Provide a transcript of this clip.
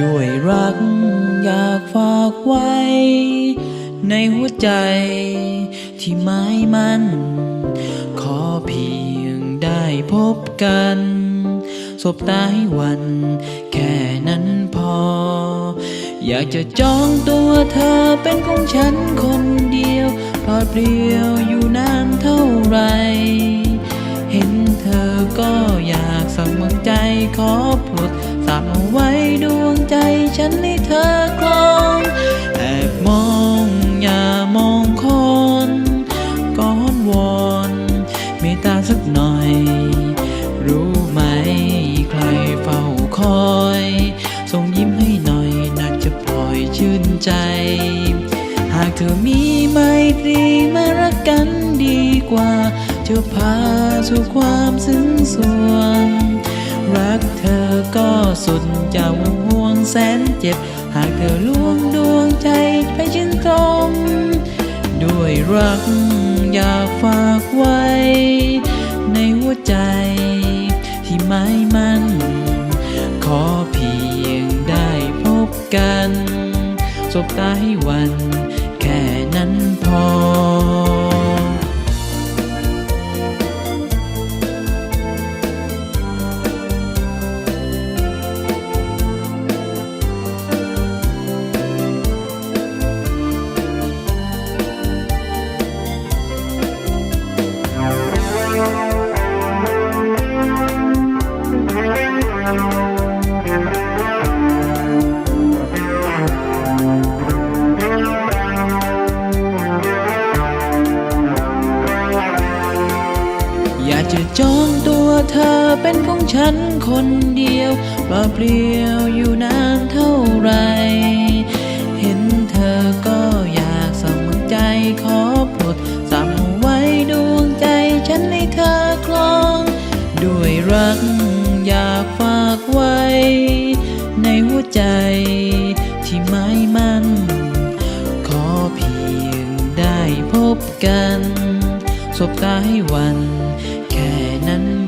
ด้วยรักอยากฝากไว้ ในหัวใจที่ไม้มัน ขอเพียงได้พบกัน สบตาให้วัน แค่นั้นพอ อยากจะจองตัวเธอเป็นของฉันคนเดียวพอดเปลี่ยวอยู่นานเท่าไหรเห็นเธอก็อยากสั่งมังใจขอปลดสามเอาไว้ากเธอมีไมตรีมารักกันดีกว่า จะพาสู่ความซึ้งสวง รักเธอก็สุดจะห่วงแสนเจ็บ หากเธอลวงดวงใจไปชื่นตรง ด้วยรักอยากฝากไว้ ในหัวใจที่ไม่มั่น ขอเพียงได้พบกัน สบตาให้ อยากจะจองตัวเธอเป็นของฉันคนเดียวเปล่าเปลี่ยวอยู่นานเท่าไร เห็นเธอก็อยากส่งใจขอปลดสั่งไว้ดวงใจฉันให้เธอคลอง ด้วยรักอยากฝากไว้ ในหัวใจที่ไม่มั่น ขอเพียงได้พบกัน สบตาให้วัน nên